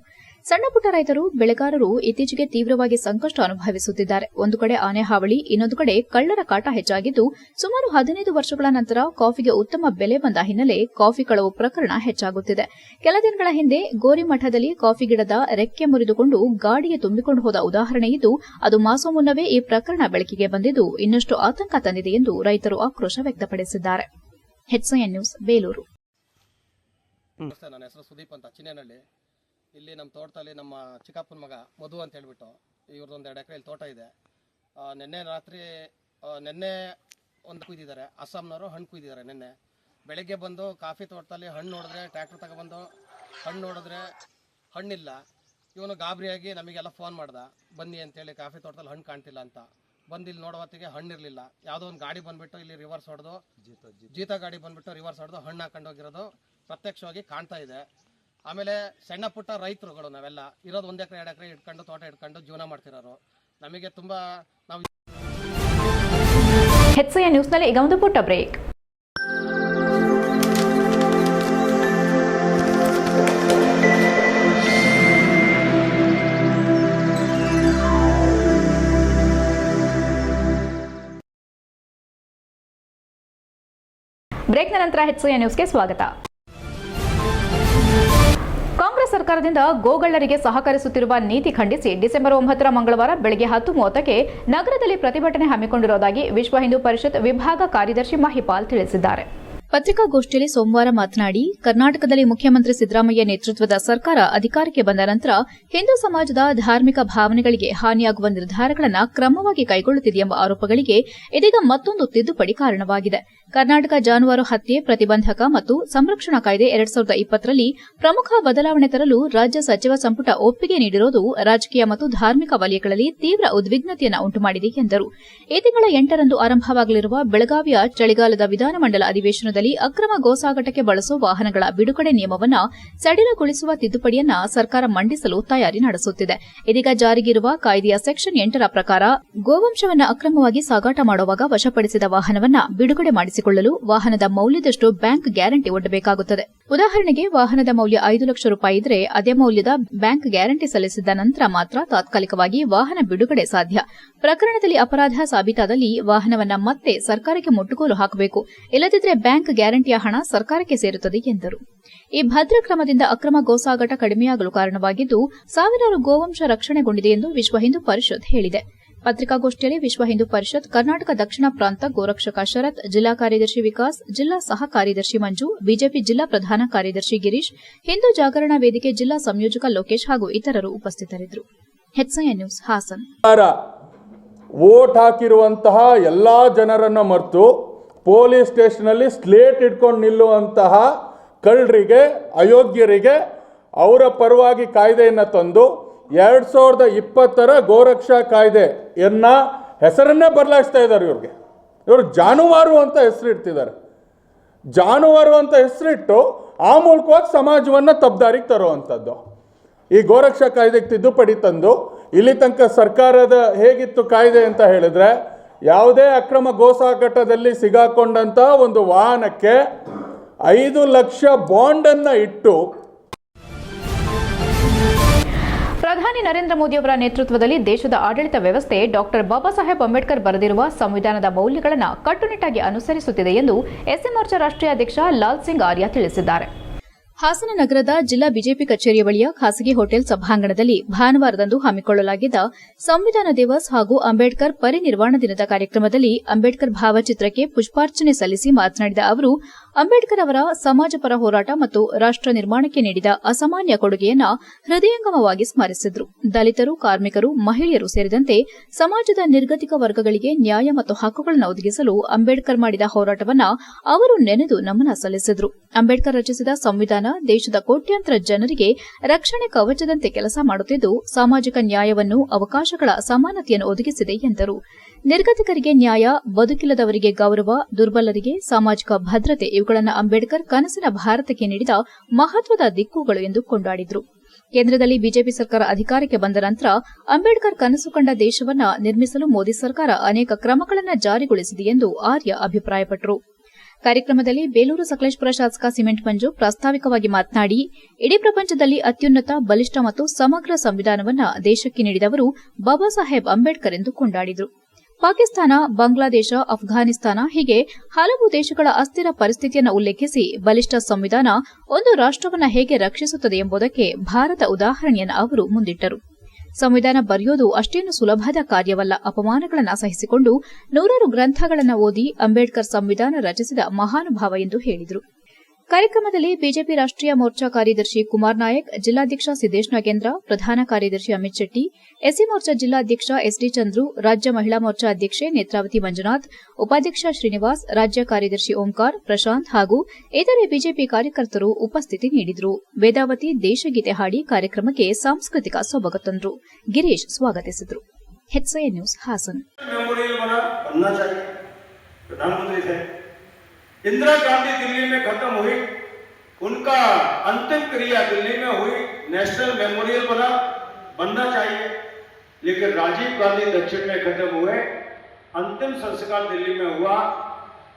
ಸಣ್ಣ ಪುಟ್ಟ ರೈತರು, ಬೆಳೆಗಾರರು ಇತ್ತೀಚೆಗೆ ತೀವ್ರವಾಗಿ ಸಂಕಷ್ಟ ಅನುಭವಿಸುತ್ತಿದ್ದಾರೆ. ಒಂದು ಕಡೆ ಆನೆ ಹಾವಳಿ, ಇನ್ನೊಂದು ಕಡೆ ಕಳ್ಳರ ಕಾಟ ಹೆಚ್ಚಾಗಿದ್ದು, ಸುಮಾರು ಹದಿನೈದು ವರ್ಷಗಳ ನಂತರ ಕಾಫಿಗೆ ಉತ್ತಮ ಬೆಲೆ ಬಂದ ಹಿನ್ನೆಲೆ ಕಾಫಿ ಕಳವು ಪ್ರಕರಣ ಹೆಚ್ಚಾಗುತ್ತಿದೆ. ಕೆಲ ದಿನಗಳ ಹಿಂದೆ ಗೋರಿಮಠದಲ್ಲಿ ಕಾಫಿ ಗಿಡದ ರೆಕ್ಕೆ ಮುರಿದುಕೊಂಡು ಗಾಡಿಗೆ ತುಂಬಿಕೊಂಡು ಹೋದ ಉದಾಹರಣೆ ಇದ್ದು, ಅದು ಮಾಸ ಮುನ್ನವೇ ಈ ಪ್ರಕರಣ ಬೆಳಕಿಗೆ ಬಂದಿದ್ದು, ಇನ್ನಷ್ಟು ಆತಂಕ ತಂದಿದೆ ಎಂದು ರೈತರು ಆಕ್ರೋಶ ವ್ಯಕ್ತಪಡಿಸಿದ್ದಾರೆ. ನನ್ನ ಹೆಸರು ಸುದೀಪ್ ಅಂತ. ಚಿನ್ನೇನಹಳ್ಳಿ ಇಲ್ಲಿ ನಮ್ಮ ತೋಟದಲ್ಲಿ ನಮ್ಮ ಚಿಕ್ಕಪ್ಪನ ಮಗ ಮಧು ಅಂತ ಹೇಳ್ಬಿಟ್ಟು ಇವ್ರದ್ದೊಂದು ಎರಡು ಎಕರೆ ಇಲ್ಲಿ ತೋಟ ಇದೆ. ನಿನ್ನೆ ರಾತ್ರಿ ನಿನ್ನೆ ಒಂದು ಕುಯ್ದಿದ್ದಾರೆ. ಅಸ್ಸಾಂನವರು ಹಣ್ಣು ಕುಯ್ದಿದ್ದಾರೆ ನಿನ್ನೆ. ಬೆಳಗ್ಗೆ ಬಂದು ಕಾಫಿ ತೋಟದಲ್ಲಿ ಹಣ್ಣು ನೋಡಿದ್ರೆ ಟ್ರ್ಯಾಕ್ಟರ್ ತಗೊಬಂದು ಹಣ್ಣು ನೋಡಿದ್ರೆ ಹಣ್ಣಿಲ್ಲ. ಇವನು ಗಾಬರಿಯಾಗಿ ನಮಗೆಲ್ಲ ಫೋನ್ ಮಾಡ್ದ ಬನ್ನಿ ಅಂತೇಳಿ ಕಾಫಿ ತೋಟದಲ್ಲಿ ಹಣ್ಣು ಕಾಣ್ತಿಲ್ಲ ಅಂತ. ಬಂದು ಇಲ್ಲಿ ನೋಡೋ ಹೊತ್ತಿಗೆ ಹಣ್ಣಿರಲಿಲ್ಲ. ಯಾವುದೋ ಒಂದು ಗಾಡಿ ಬಂದ್ಬಿಟ್ಟು ಇಲ್ಲಿ ರಿವರ್ಸ್ ಹೊಡೆದು ಜೀತ ಗಾಡಿ ಬಂದ್ಬಿಟ್ಟು ರಿವರ್ಸ್ ಹೊಡೆದು ಹಣ್ಣು ಹಾಕೊಂಡು ಹೋಗಿರೋದು ಪ್ರತ್ಯಕ್ಷವಾಗಿ ಕಾಣ್ತಾ ಇದೆ. ಆಮೇಲೆ ಸಣ್ಣ ಪುಟ್ಟ ರೈತರುಗಳು ನಾವೆಲ್ಲ, ಇರೋದು ಒಂದು ಎಕರೆ, ಎರಡು ಎಕರೆ ಇಟ್ಕೊಂಡು ತೋಟ ಇಟ್ಕೊಂಡು ಜೀವನ ಮಾಡ್ತಿರೋರು. ನಮಗೆ ತುಂಬ ನಾವು ನ್ಯೂಸ್ ನ್ಯೂಸ್ನಲ್ಲಿ ಈಗ ಒಂದು ಪುಟ್ಟ ಬ್ರೇಕ್. ಬ್ರೇಕ್ನ ನಂತರ ಹೆಚ್ಚು ನ್ಯೂಸ್ಗೆ ಸ್ವಾಗತ. ಸರ್ಕಾರದಿಂದ ಗೋಗಳ್ಳರಿಗೆ ಸಹಕರಿಸುತ್ತಿರುವ ನೀತಿ ಖಂಡಿಸಿ ಡಿಸೆಂಬರ್ ಒಂಬತ್ತರ ಮಂಗಳವಾರ ಬೆಳಗ್ಗೆ ಹತ್ತು ಮೂವತ್ತಕ್ಕೆ ನಗರದಲ್ಲಿ ಪ್ರತಿಭಟನೆ ಹಮ್ಮಿಕೊಂಡಿರುವುದಾಗಿ ವಿಶ್ವ ಹಿಂದೂ ಪರಿಷತ್ ವಿಭಾಗ ಕಾರ್ಯದರ್ಶಿ ಮಹಿಪಾಲ್ ತಿಳಿಸಿದ್ದಾರೆ. ಪತ್ರಿಕಾಗೋಷ್ಠಿಯಲ್ಲಿ ಸೋಮವಾರ ಮಾತನಾಡಿ, ಕರ್ನಾಟಕದಲ್ಲಿ ಮುಖ್ಯಮಂತ್ರಿ ಸಿದ್ದರಾಮಯ್ಯ ನೇತೃತ್ವದ ಸರ್ಕಾರ ಅಧಿಕಾರಕ್ಕೆ ಬಂದ ನಂತರ ಹಿಂದೂ ಸಮಾಜದ ಧಾರ್ಮಿಕ ಭಾವನೆಗಳಿಗೆ ಹಾನಿಯಾಗುವ ನಿರ್ಧಾರಗಳನ್ನು ಕ್ರಮವಾಗಿ ಕೈಗೊಳ್ಳುತ್ತಿದೆ ಎಂಬ ಆರೋಪಗಳಿಗೆ ಇದೀಗ ಮತ್ತೊಂದು ತಿದ್ದುಪಡಿ ಕಾರಣವಾಗಿದೆ. ಕರ್ನಾಟಕ ಜಾನುವಾರು ಹತ್ಯೆ, ಪ್ರತಿಬಂಧಕ ಮತ್ತು ಸಂರಕ್ಷಣಾ ಕಾಯ್ದೆ ಎರಡ್ ಸಾವಿರದ ಇಪ್ಪತ್ತರಲ್ಲಿ ಪ್ರಮುಖ ಬದಲಾವಣೆ ತರಲು ರಾಜ್ಯ ಸಚಿವ ಸಂಪುಟ ಒಪ್ಪಿಗೆ ನೀಡಿರುವುದು ರಾಜಕೀಯ ಮತ್ತು ಧಾರ್ಮಿಕ ವಲಯಗಳಲ್ಲಿ ತೀವ್ರ ಉದ್ವಿಗ್ನತೆಯನ್ನು ಉಂಟುಮಾಡಿದೆ ಎಂದರು. ಈ ತಿಂಗಳ ಎಂಟರಂದು ಆರಂಭವಾಗಲಿರುವ ಬೆಳಗಾವಿಯ ಚಳಿಗಾಲದ ವಿಧಾನಮಂಡಲ ಅಧಿವೇಶನದಲ್ಲಿ ಅಕ್ರಮ ಗೋಸಾಗಾಟಕ್ಕೆ ಬಳಸುವ ವಾಹನಗಳ ಬಿಡುಗಡೆ ನಿಯಮವನ್ನು ಸಡಿಲಗೊಳಿಸುವ ತಿದ್ದುಪಡಿಯನ್ನ ಸರ್ಕಾರ ಮಂಡಿಸಲು ತಯಾರಿ ನಡೆಸುತ್ತಿದೆ. ಇದೀಗ ಜಾರಿಗಿರುವ ಕಾಯ್ದೆಯ ಸೆಕ್ಷನ್ ಎಂಟರ ಪ್ರಕಾರ ಗೋವಂಶವನ್ನ ಅಕ್ರಮವಾಗಿ ಸಾಗಾಟ ಮಾಡುವಾಗ ವಶಪಡಿಸಿದ ವಾಹನವನ್ನ ಬಿಡುಗಡೆ ಮಾಡಿಸಿಕೊಳ್ಳಲು ವಾಹನದ ಮೌಲ್ಯದಷ್ಟು ಬ್ಯಾಂಕ್ ಗ್ಯಾರಂಟಿ ಒಡ್ಡಬೇಕಾಗುತ್ತದೆ. ಉದಾಹರಣೆಗೆ ವಾಹನದ ಮೌಲ್ಯ ಐದು ಲಕ್ಷ ರೂಪಾಯಿ ಇದ್ರೆ ಅದೇ ಮೌಲ್ಯದ ಬ್ಯಾಂಕ್ ಗ್ಯಾರಂಟಿ ಸಲ್ಲಿಸಿದ ನಂತರ ಮಾತ್ರ ತಾತ್ಕಾಲಿಕವಾಗಿ ವಾಹನ ಬಿಡುಗಡೆ ಸಾಧ್ಯ. ಪ್ರಕರಣದಲ್ಲಿ ಅಪರಾಧ ಸಾಬೀತಾದಲ್ಲಿ ವಾಹನವನ್ನ ಮತ್ತೆ ಸರ್ಕಾರಕ್ಕೆ ಮುಟ್ಟುಗೋಲು ಹಾಕಬೇಕು. ಇಲ್ಲದಿದ್ದರೆ ಬ್ಯಾಂಕ್ ಗ್ಯಾರಂಟಿಯ ಹಣ ಸರ್ಕಾರಕ್ಕೆ ಸೇರುತ್ತದೆ ಎಂದರು. ಈ ಭದ್ರ ಕ್ರಮದಿಂದ ಅಕ್ರಮ ಗೋಸಾಗಾಟ ಕಡಿಮೆಯಾಗಲು ಕಾರಣವಾಗಿದ್ದು, ಸಾವಿರಾರು ಗೋವಂಶ ರಕ್ಷಣೆಗೊಂಡಿದೆ ಎಂದು ವಿಶ್ವ ಹಿಂದೂ ಪರಿಷತ್ ಹೇಳಿದೆ. ಪತ್ರಿಕಾಗೋಷ್ಠಿಯಲ್ಲಿ ವಿಶ್ವ ಹಿಂದೂ ಪರಿಷತ್, ಕರ್ನಾಟಕ ದಕ್ಷಿಣ ಪ್ರಾಂತ ಗೋರಕ್ಷಕ ಶರತ್, ಜಿಲ್ಲಾ ಕಾರ್ಯದರ್ಶಿ ವಿಕಾಸ್, ಜಿಲ್ಲಾ ಸಹ ಕಾರ್ಯದರ್ಶಿ ಮಂಜು, ಬಿಜೆಪಿ ಜಿಲ್ಲಾ ಪ್ರಧಾನ ಕಾರ್ಯದರ್ಶಿ ಗಿರೀಶ್, ಹಿಂದೂ ಜಾಗರಣ ವೇದಿಕೆ ಜಿಲ್ಲಾ ಸಂಯೋಜಕ ಲೋಕೇಶ್ ಹಾಗೂ ಇತರರು ಉಪಸ್ಥಿತರಿದ್ದರು. ನ್ಯೂಸ್, ಹಾಸನ್. ವೋಟ್ ಹಾಕಿರುವಂತಹ ಎಲ್ಲ ಜನರನ್ನು ಮರೆತು ಪೊಲೀಸ್ ಸ್ಟೇಷನಲ್ಲಿ ಸ್ಲೇಟ್ ಇಟ್ಕೊಂಡು ನಿಲ್ಲುವಂತಹ ಕಳ್ಳರಿಗೆ, ಅಯೋಗ್ಯರಿಗೆ ಅವರ ಪರವಾಗಿ ಕಾಯ್ದೆಯನ್ನು ತಂದು ಎರಡು ಸಾವಿರದ ಇಪ್ಪತ್ತರ ಗೋರಕ್ಷಾ ಕಾಯ್ದೆಯನ್ನು ಹೆಸರನ್ನೇ ಬದಲಾಯಿಸ್ತಾ ಇದ್ದಾರೆ ಇವ್ರಿಗೆ. ಇವರು ಜಾನುವಾರು ಅಂತ ಹೆಸರಿಡ್ತಿದ್ದಾರೆ. ಜಾನುವಾರು ಅಂತ ಹೆಸರಿಟ್ಟು ಆ ಮೂಲಕವಾಗಿ ಸಮಾಜವನ್ನು ತಬ್ದಾರಿಗೆ ತರುವಂಥದ್ದು ಈ ಗೋರಕ್ಷಾ ಕಾಯ್ದೆಗೆ ತಿದ್ದುಪಡಿ ತಂದು ಇಲ್ಲಿ ತನಕ ಸರ್ಕಾರದ ಹೇಗಿತ್ತು ಕಾಯ್ದೆ ಅಂತ ಹೇಳಿದ್ರೆ ಯಾವುದೇ ಅಕ್ರಮ ಗೋಸಾಕಟ್ಟದಲ್ಲಿ ಸಿಗಾಕೊಂಡಂಥ ಒಂದು ವಾಹನಕ್ಕೆ ಐದು ಲಕ್ಷ ಬಾಂಡನ್ನು ಇಟ್ಟು ಪ್ರಧಾನಿ ನರೇಂದ್ರ ಮೋದಿಯವರ ನೇತೃತ್ವದಲ್ಲಿ ದೇಶದ ಆಡಳಿತ ವ್ಯವಸ್ಥೆ ಡಾಕ್ಟರ್ ಬಾಬಾ ಸಾಹೇಬ್ ಅಂಬೇಡ್ಕರ್ ಬರೆದಿರುವ ಸಂವಿಧಾನದ ಮೌಲ್ಯಗಳನ್ನು ಕಟ್ಟುನಿಟ್ಟಾಗಿ ಅನುಸರಿಸುತ್ತಿದೆ ಎಂದು ಎಸ್ಎಂ ಮೋರ್ಚಾ ರಾಷ್ಟ್ರೀಯ ಅಧ್ಯಕ್ಷ ಲಾಲ್ ಸಿಂಗ್ ಆರ್ಯ ತಿಳಿಸಿದ್ದಾರೆ. ಹಾಸನ ನಗರದ ಜಿಲ್ಲಾ ಬಿಜೆಪಿ ಕಚೇರಿಯ ಬಳಿಯ ಖಾಸಗಿ ಹೋಟೆಲ್ ಸಭಾಂಗಣದಲ್ಲಿ ಭಾನುವಾರದಂದು ಹಮ್ಮಿಕೊಳ್ಳಲಾಗಿದ್ದ ಸಂವಿಧಾನ ದಿವಸ್ ಹಾಗೂ ಅಂಬೇಡ್ಕರ್ ಪರಿನಿರ್ವಾಣ ದಿನದ ಕಾರ್ಯಕ್ರಮದಲ್ಲಿ ಅಂಬೇಡ್ಕರ್ ಭಾವಚಿತ್ರಕ್ಕೆ ಪುಷ್ಪಾರ್ಚನೆ ಸಲ್ಲಿಸಿ ಮಾತನಾಡಿದ ಅವರು ಅಂಬೇಡ್ಕರ್ ಅವರ ಸಮಾಜಪರ ಹೋರಾಟ ಮತ್ತು ರಾಷ್ಟ ನಿರ್ಮಾಣಕ್ಕೆ ನೀಡಿದ ಅಸಾಮಾನ್ಯ ಕೊಡುಗೆಯನ್ನ ಹೃದಯಂಗಮವಾಗಿ ಸ್ಮರಿಸಿದ್ರು. ದಲಿತರು, ಕಾರ್ಮಿಕರು, ಮಹಿಳೆಯರು ಸೇರಿದಂತೆ ಸಮಾಜದ ನಿರ್ಗತಿಕ ವರ್ಗಗಳಿಗೆ ನ್ಯಾಯ ಮತ್ತು ಹಕ್ಕುಗಳನ್ನು ಒದಗಿಸಲು ಅಂಬೇಡ್ಕರ್ ಮಾಡಿದ ಹೋರಾಟವನ್ನ ಅವರು ನೆನೆದು ನಮನ ಸಲ್ಲಿಸಿದ್ರು. ಅಂಬೇಡ್ಕರ್ ರಚಿಸಿದ ಸಂವಿಧಾನ ದೇಶದ ಕೋಟ್ಯಾಂತರ ಜನರಿಗೆ ರಕ್ಷಣೆ ಕವಚದಂತೆ ಕೆಲಸ ಮಾಡುತ್ತಿದ್ದು, ಸಾಮಾಜಿಕ ನ್ಯಾಯವನ್ನು ಅವಕಾಶಗಳ ಸಮಾನತೆಯನ್ನು ಒದಗಿಸಿದೆ ಎಂದರು. ನಿರ್ಗತಿಕರಿಗೆ ನ್ಯಾಯ, ಬದುಕಿಲ್ಲದವರಿಗೆ ಗೌರವ, ದುರ್ಬಲರಿಗೆ ಸಾಮಾಜಿಕ ಭದ್ರತೆ ಇವುಗಳನ್ನು ಅಂಬೇಡ್ಕರ್ ಕನಸಿನ ಭಾರತಕ್ಕೆ ನೀಡಿದ ಮಹತ್ವದ ದಿಕ್ಕುಗಳು ಎಂದು ಕೊಂಡಾಡಿದರು. ಕೇಂದ್ರದಲ್ಲಿ ಬಿಜೆಪಿ ಸರ್ಕಾರ ಅಧಿಕಾರಕ್ಕೆ ಬಂದ ನಂತರ ಅಂಬೇಡ್ಕರ್ ಕನಸು ಕಂಡ ದೇಶವನ್ನ ನಿರ್ಮಿಸಲು ಮೋದಿ ಸರ್ಕಾರ ಅನೇಕ ಕ್ರಮಗಳನ್ನು ಜಾರಿಗೊಳಿಸಿದೆ ಎಂದು ಆರ್ಯ ಅಭಿಪ್ರಾಯಪಟ್ಟರು ಕಾರ್ಯಕ್ರಮದಲ್ಲಿ ಬೇಲೂರು ಸಕಲೇಶ್ಪುರ ಶಾಸಕ ಸಿಮೆಂಟ್ ಮಂಜು ಪ್ರಾಸ್ತಾವಿಕವಾಗಿ ಮಾತನಾಡಿ, ಇಡೀ ಪ್ರಪಂಚದಲ್ಲಿ ಅತ್ಯುನ್ನತ, ಬಲಿಷ್ಠ ಮತ್ತು ಸಮಗ್ರ ಸಂವಿಧಾನವನ್ನ ದೇಶಕ್ಕೆ ನೀಡಿದವರು ಬಾಬಾ ಸಾಹೇಬ್ ಅಂಬೇಡ್ಕರ್ ಎಂದು ಕೊಂಡಾಡಿದರು. ಪಾಕಿಸ್ತಾನ, ಬಾಂಗ್ಲಾದೇಶ, ಅಫ್ಘಾನಿಸ್ತಾನ ಹೀಗೆ ಹಲವು ದೇಶಗಳ ಅಸ್ಥಿರ ಪರಿಸ್ಥಿತಿಯನ್ನು ಉಲ್ಲೇಖಿಸಿ ಬಲಿಷ್ಠ ಸಂವಿಧಾನ ಒಂದು ರಾಷ್ಟವನ್ನು ಹೇಗೆ ರಕ್ಷಿಸುತ್ತದೆ ಎಂಬುದಕ್ಕೆ ಭಾರತ ಉದಾಹರಣೆಯನ್ನು ಅವರು ಮುಂದಿಟ್ಟರು. ಸಂವಿಧಾನ ಬರೆಯೋದು ಅಷ್ಟೇನು ಸುಲಭದ ಕಾರ್ಯವಲ್ಲ. ಅಪಮಾನಗಳನ್ನು ಸಹಿಸಿಕೊಂಡು ನೂರಾರು ಗ್ರಂಥಗಳನ್ನು ಓದಿ ಅಂಬೇಡ್ಕರ್ ಸಂವಿಧಾನ ರಚಿಸಿದ ಮಹಾನುಭಾವ ಎಂದು ಹೇಳಿದರು. ಕಾರ್ಯಕ್ರಮದಲ್ಲಿ ಬಿಜೆಪಿ ರಾಷ್ಟ್ರೀಯ ಮೋರ್ಚಾ ಕಾರ್ಯದರ್ಶಿ ಕುಮಾರ್ ನಾಯಕ್, ಜಿಲ್ಲಾಧ್ಯಕ್ಷ ಸಿದ್ದೇಶ್ ನಾಗೇಂದ್ರ, ಪ್ರಧಾನ ಕಾರ್ಯದರ್ಶಿ ಅಮಿತ್ ಶೆಟ್ಟಿ, ಎಸ್ಸಿ ಮೋರ್ಚಾ ಜಿಲ್ಲಾಧ್ಯಕ್ಷ ಎಸ್ಡಿ ಚಂದ್ರು, ರಾಜ್ಯ ಮಹಿಳಾ ಮೋರ್ಚಾ ಅಧ್ಯಕ್ಷೆ ನೇತ್ರಾವತಿ ಮಂಜುನಾಥ್, ಉಪಾಧ್ಯಕ್ಷ ಶ್ರೀನಿವಾಸ್, ರಾಜ್ಯ ಕಾರ್ಯದರ್ಶಿ ಓಂಕಾರ್ ಪ್ರಶಾಂತ್ ಹಾಗೂ ಇತರೆ ಬಿಜೆಪಿ ಕಾರ್ಯಕರ್ತರು ಉಪಸ್ಥಿತಿ ನೀಡಿದರು. ವೇದಾವತಿ ದೇಶಗೀತೆ ಹಾಡಿ ಕಾರ್ಯಕ್ರಮಕ್ಕೆ ಸಾಂಸ್ಕೃತಿಕ ಸೊಬಗ ತಂದರು. ಗಿರೀಶ್ ಸ್ವಾಗತಿಸಿದರು. ನ್ಯೂಸ್ ಹಾಸನ್. इंदिरा गांधी दिल्ली में खत्म हुई। उनका अंतिम क्रिया दिल्ली में हुई। नेशनल मेमोरियल बना, बनना चाहिए। लेकिन राजीव गांधी दक्षिण में खत्म हुए। अंतिम संस्कार दिल्ली में हुआ।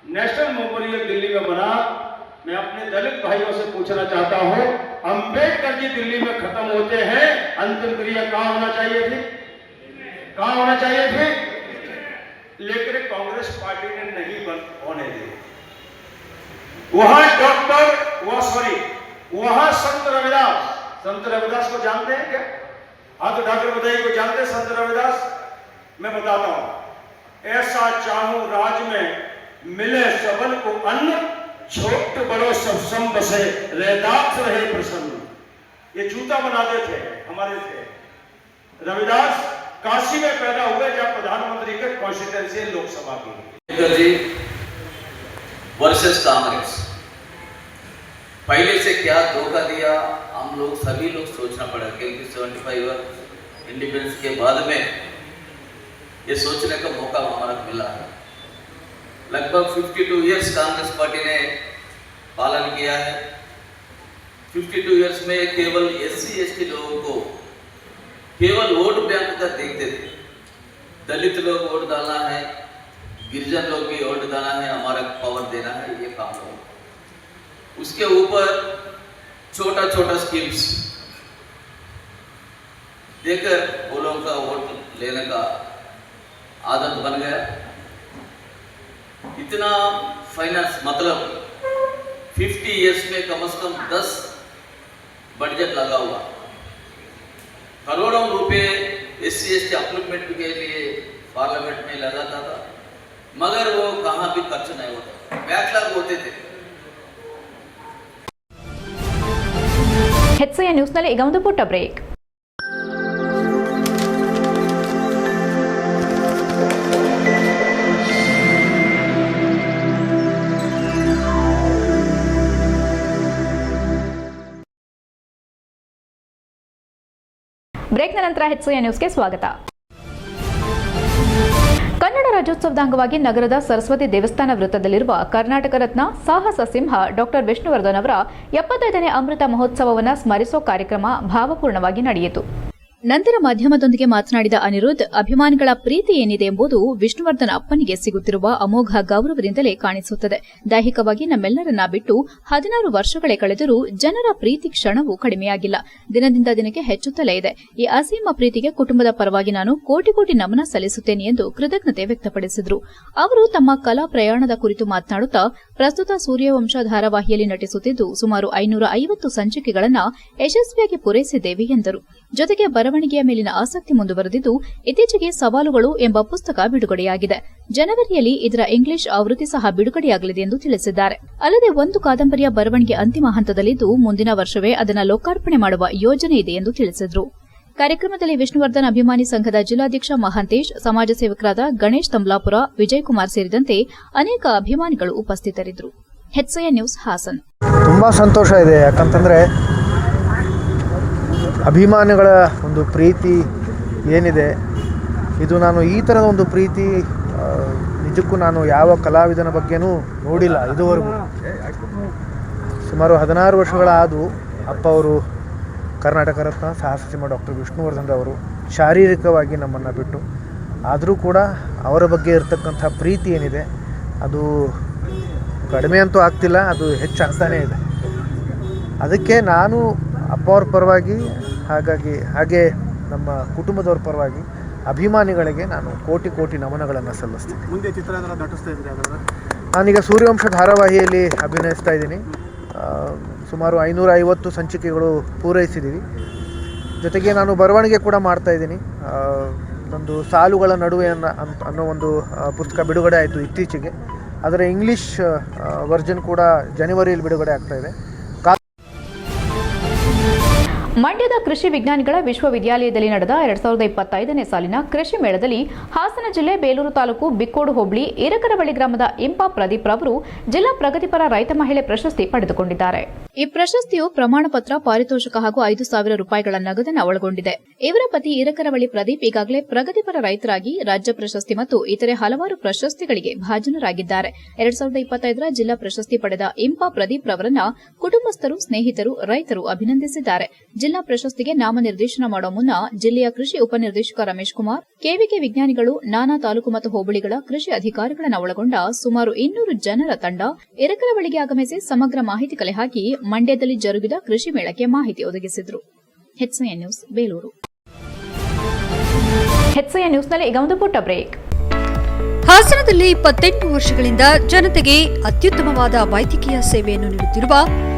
नेशनल मेमोरियल दिल्ली में बना। मैं अपने दलित भाइयों से पूछना चाहता हूँ, अंबेडकर जी दिल्ली में खत्म होते हैं, अंतिम क्रिया कहाँ होना चाहिए थी? कहाँ होना चाहिए थे? लेकिन कांग्रेस पार्टी ने नहीं होने दी वहाँ डॉक्टर, वह सॉरी वहाँ संत रविदास। संत रविदास को जानते हैं क्या? हाँ तो डॉक्टर बताइए को जानते हैं संत रविदास? मैं बताता हूँ। ऐसा चाहूँ राज में मिले सबल को अन्न, छोट बड़ो सब सम बसे रहदास रहे प्रसन्न। ये जूता बनाते थे, हमारे थे। रविदास, काशी में पैदा हुए जब प्रधानमंत्री के कॉन्स्टिट्यूंसी लोकसभा की। वर्सेस कांग्रेस। पहले से क्या धोखा दिया, हम लोग, सभी लोग सोचना पड़ा, क्योंकि सेवेंटी फाइव इंडिपेंडेंस के बाद में ये सोचने का मौका हमारा मिला। है लगभग 52 इयर्स कांग्रेस पार्टी ने पालन किया है। 52 इयर्स में केवल एस सी लोगों को केवल वोट बैंक का देखते थे। दलित लोग वोट डालना है गिरिजन लोग भी वोट डालना है, हमारा पावर देना है, ये काम लोग उसके ऊपर छोटा छोटा स्कीम्स देकर वो लोगों का वोट लेने का आदत बन गया। इतना फाइनेंस मतलब 50 इयर्स में कम से कम 10 बजट लगा हुआ। करोड़ों रुपए S C S T upliftment के लिए पार्लियामेंट में लगाता था मगर वो कहाँ भी खर्च नहीं होता बैकलॉग होते थे ಹೆಚ್ಐ ನ್ಯೂಸ್ನಲ್ಲಿ ಈಗ ಒಂದು ಪುಟ್ಟ ಬ್ರೇಕ್ ಬ್ರೇಕ್ನ ನಂತರ ಹೆಚ್ಐ ನ್ಯೂಸ್ಗೆ ಸ್ವಾಗತ ಕನ್ನಡ ರಾಜ್ಯೋತ್ಸವದ ಅಂಗವಾಗಿ ನಗರದ ಸರಸ್ವತಿ ದೇವಸ್ಥಾನ ವೃತ್ತದಲ್ಲಿರುವ ಕರ್ನಾಟಕ ರತ್ನ ಸಾಹಸ ಸಿಂಹ ಡಾಕ್ಟರ್ ವಿಷ್ಣುವರ್ಧನ್ ಅವರ ಎಪ್ಪತ್ತೈದನೇ ಅಮೃತ ಮಹೋತ್ಸವವನ್ನು ಸ್ಮರಿಸೋ ಕಾರ್ಯಕ್ರಮ ಭಾವಪೂರ್ಣವಾಗಿ ನಡೆಯಿತು. ನಂತರ ಮಾಧ್ಯಮದೊಂದಿಗೆ ಮಾತನಾಡಿದ ಅನಿರುದ್ಧ್, ಅಭಿಮಾನಿಗಳ ಪ್ರೀತಿ ಏನಿದೆ ಎಂಬುದು ವಿಷ್ಣುವರ್ಧನ್ ಅಪ್ಪನಿಗೆ ಸಿಗುತ್ತಿರುವ ಅಮೋಘ ಗೌರವದಿಂದಲೇ ಕಾಣಿಸುತ್ತದೆ. ದೈಹಿಕವಾಗಿ ನಮ್ಮೆಲ್ಲರನ್ನ ಬಿಟ್ಟು ಹದಿನಾರು ವರ್ಷಗಳೇ ಕಳೆದರೂ ಜನರ ಪ್ರೀತಿ ಕ್ಷಣವೂ ಕಡಿಮೆಯಾಗಿಲ್ಲ. ದಿನದಿಂದ ದಿನಕ್ಕೆ ಹೆಚ್ಚುತ್ತಲೇ ಇದೆ. ಈ ಅಸೀಮ ಪ್ರೀತಿಗೆ ಕುಟುಂಬದ ಪರವಾಗಿ ನಾನು ಕೋಟಿ ಕೋಟಿ ನಮನ ಸಲ್ಲಿಸುತ್ತೇನೆ ಎಂದು ಕೃತಜ್ಞತೆ ವ್ಯಕ್ತಪಡಿಸಿದರು. ಅವರು ತಮ್ಮ ಕಲಾ ಪ್ರಯಾಣದ ಕುರಿತು ಮಾತನಾಡುತ್ತಾ, ಪ್ರಸ್ತುತ ಸೂರ್ಯವಂಶ ಧಾರಾವಾಹಿಯಲ್ಲಿ ನಟಿಸುತ್ತಿದ್ದು ಸುಮಾರು ಐನೂರ ಐವತ್ತು ಸಂಚಿಕೆಗಳನ್ನು ಯಶಸ್ವಿಯಾಗಿ ಪೂರೈಸಿದ್ದೇವೆ ಎಂದರು. ಜೊತೆಗೆ ಬರವಣಿಗೆಯ ಮೇಲಿನ ಆಸಕ್ತಿ ಮುಂದುವರೆದಿದ್ದು, ಇತ್ತೀಚೆಗೆ ಸವಾಲುಗಳು ಎಂಬ ಪುಸ್ತಕ ಬಿಡುಗಡೆಯಾಗಿದೆ. ಜನವರಿಯಲ್ಲಿ ಇದರ ಇಂಗ್ಲಿಷ್ ಆವೃತ್ತಿ ಸಹ ಬಿಡುಗಡೆಯಾಗಲಿದೆ ಎಂದು ತಿಳಿಸಿದ್ದಾರೆ. ಅಲ್ಲದೆ ಒಂದು ಕಾದಂಬರಿಯ ಬರವಣಿಗೆ ಅಂತಿಮ ಹಂತದಲ್ಲಿದ್ದು, ಮುಂದಿನ ವರ್ಷವೇ ಅದನ್ನು ಲೋಕಾರ್ಪಣೆ ಮಾಡುವ ಯೋಜನೆ ಇದೆ ಎಂದು ತಿಳಿಸಿದರು. ಕಾರ್ಯಕ್ರಮದಲ್ಲಿ ವಿಷ್ಣುವರ್ಧನ್ ಅಭಿಮಾನಿ ಸಂಘದ ಜಿಲ್ಲಾಧ್ಯಕ್ಷ ಮಹಾಂತೇಶ್, ಸಮಾಜ ಸೇವಕರಾದ ಗಣೇಶ್ ತಂಬ್ಲಾಪುರ ವಿಜಯಕುಮಾರ್ ಸೇರಿದಂತೆ ಅನೇಕ ಅಭಿಮಾನಿಗಳು ಉಪಸ್ಥಿತರಿದ್ದರು. ನ್ಯೂಸ್ ಹಾಸನ್. ತುಂಬಾ ಸಂತೋಷ ಇದೆ. ಯಾಕಂತಂದರೆ ಅಭಿಮಾನಿಗಳ ಒಂದು ಪ್ರೀತಿ ಏನಿದೆ, ಇದು ನಾನು ಈ ಥರದ ಒಂದು ಪ್ರೀತಿ ನಿಜಕ್ಕೂ ನಾನು ಯಾವ ಕಲಾವಿದನ ಬಗ್ಗೆನೂ ನೋಡಿಲ್ಲ ಇದುವರೆಗೂ. ಸುಮಾರು ಹದಿನಾರು ವರ್ಷಗಳ ಆದವು ಅಪ್ಪ ಅವರು ಕರ್ನಾಟಕ ರತ್ನ ಸಾಹಸ ಸಿಂಹ ಡಾಕ್ಟರ್ ವಿಷ್ಣುವರ್ಧನ್ ಅವರು ಶಾರೀರಿಕವಾಗಿ ನಮ್ಮನ್ನು ಬಿಟ್ಟು, ಆದರೂ ಕೂಡ ಅವರ ಬಗ್ಗೆ ಇರತಕ್ಕಂಥ ಪ್ರೀತಿ ಏನಿದೆ, ಅದು ಕಡಿಮೆ ಅಂತೂ ಆಗ್ತಿಲ್ಲ, ಅದು ಹೆಚ್ಚಾಗ್ತಾನೇ ಇದೆ. ಅದಕ್ಕೆ ನಾನು ಅಪ್ಪ ಅವ್ರ ಪರವಾಗಿ ಹಾಗಾಗಿ ಹಾಗೆ ನಮ್ಮ ಕುಟುಂಬದವ್ರ ಪರವಾಗಿ ಅಭಿಮಾನಿಗಳಿಗೆ ನಾನು ಕೋಟಿ ಕೋಟಿ ನಮನಗಳನ್ನು ಸಲ್ಲಿಸ್ತೀನಿ. ಮುಂದೆ ಚಿತ್ರ ನಟಿಸ್ತಾ ಇದ್ರಿ ಅದರ ನಾನೀಗ ಸೂರ್ಯವಂಶ ಧಾರಾವಾಹಿಯಲ್ಲಿ ಅಭಿನಯಿಸ್ತಾ ಇದ್ದೀನಿ. ಸುಮಾರು ಐನೂರ ಐವತ್ತು ಸಂಚಿಕೆಗಳು ಪೂರೈಸಿದ್ದೀವಿ. ಜೊತೆಗೆ ನಾನು ಬರವಣಿಗೆ ಕೂಡ ಮಾಡ್ತಾ ಇದ್ದೀನಿ. ಒಂದು ಸಾಲುಗಳ ನಡುವೆ ಅನ್ನೋ ಅಂತ ಅನ್ನೋ ಒಂದು ಪುಸ್ತಕ ಬಿಡುಗಡೆ ಆಯಿತು ಇತ್ತೀಚೆಗೆ. ಅದರ ಇಂಗ್ಲೀಷ್ ವರ್ಜನ್ ಕೂಡ ಜನವರಿಯಲ್ಲಿ ಬಿಡುಗಡೆ ಆಗ್ತಾಯಿದೆ ಇದೆ. ಮಂಡ್ಯದ ಕೃಷಿ ವಿಜ್ಞಾನಿಗಳ ವಿಶ್ವವಿದ್ಯಾಲಯದಲ್ಲಿ ನಡೆದ ಎರಡ್ ಸಾವಿರದ ಇಪ್ಪತ್ತೈದನೇ ಸಾಲಿನ ಕೃಷಿ ಮೇಳದಲ್ಲಿ ಹಾಸನ ಜಿಲ್ಲೆ ಬೇಲೂರು ತಾಲೂಕು ಬಿಕ್ಕೋಡು ಹೋಬಳಿ ಇರಕರವಳ್ಳಿ ಗ್ರಾಮದ ಇಂಪಾ ಪ್ರದೀಪ್ ರವರು ಜಿಲ್ಲಾ ಪ್ರಗತಿಪರ ರೈತ ಮಹಿಳೆ ಪ್ರಶಸ್ತಿ ಪಡೆದುಕೊಂಡಿದ್ದಾರೆ. ಈ ಪ್ರಶಸ್ತಿಯು ಪ್ರಮಾಣ ಪತ್ರ, ಪಾರಿತೋಷಕ ಹಾಗೂ ಐದು ಸಾವಿರ ರೂಪಾಯಿಗಳ ನಗದನ್ನು ಒಳಗೊಂಡಿದೆ. ಇವರ ಪತಿ ಇರಕರವಳ್ಳಿ ಪ್ರದೀಪ್ ಈಗಾಗಲೇ ಪ್ರಗತಿಪರ ರೈತರಾಗಿ ರಾಜ್ಯ ಪ್ರಶಸ್ತಿ ಮತ್ತು ಇತರೆ ಹಲವಾರು ಪ್ರಶಸ್ತಿಗಳಿಗೆ ಭಾಜನರಾಗಿದ್ದಾರೆ. ಎರಡ್ ಸಾವಿರದ ಇಪ್ಪತ್ತೈದರ ಜಿಲ್ಲಾ ಪ್ರಶಸ್ತಿ ಪಡೆದ ಇಂಪಾ ಪ್ರದೀಪ್ ರವರನ್ನ ಕುಟುಂಬಸ್ಥರು, ಸ್ನೇಹಿತರು, ರೈತರು ಅಭಿನಂದಿಸಿದ್ದಾರೆ. ಜಿಲ್ಲಾ ಪ್ರಶಸ್ತಿಗೆ ನಾಮನಿರ್ದೇಶನ ಮಾಡುವ ಮುನ್ನ ಜಿಲ್ಲೆಯ ಕೃಷಿ ಉಪನಿರ್ದೇಶಕ ರಮೇಶ್ ಕುಮಾರ್ ಕೆವಿಕೆ ವಿಜ್ಞಾನಿಗಳು ನಾನಾ ತಾಲೂಕು ಮತ್ತು ಹೋಬಳಿಗಳ ಕೃಷಿ ಅಧಿಕಾರಿಗಳನ್ನು ಒಳಗೊಂಡ ಸುಮಾರು ಇನ್ನೂರು ಜನರ ತಂಡ ಎರಕರವಳಿಗೆ ಆಗಮಿಸಿ ಸಮಗ್ರ ಮಾಹಿತಿ ಕಲೆ ಹಾಕಿ ಮಂಡ್ಯದಲ್ಲಿ ಜರುಗಿದ ಕೃಷಿ ಮೇಳಕ್ಕೆ ಮಾಹಿತಿ ಒದಗಿಸಿದರು. ನ್ಯೂಸ್ ಬೇಲೂರು. ಹೆಚ್ಎನ್ ನ್ಯೂಸ್ನಲ್ಲಿ ಈಗ ಒಂದು ಪುಟ್ಟ ಬ್ರೇಕ್. ಹಾಸನದಲ್ಲಿ ಇಪ್ಪತ್ತೆಂಟು ವರ್ಷಗಳಿಂದ ಜನತೆಗೆ ಅತ್ಯುತ್ತಮವಾದ ವೈದ್ಯಕೀಯ ಸೇವೆಯನ್ನು ನೀಡುತ್ತಿರುವ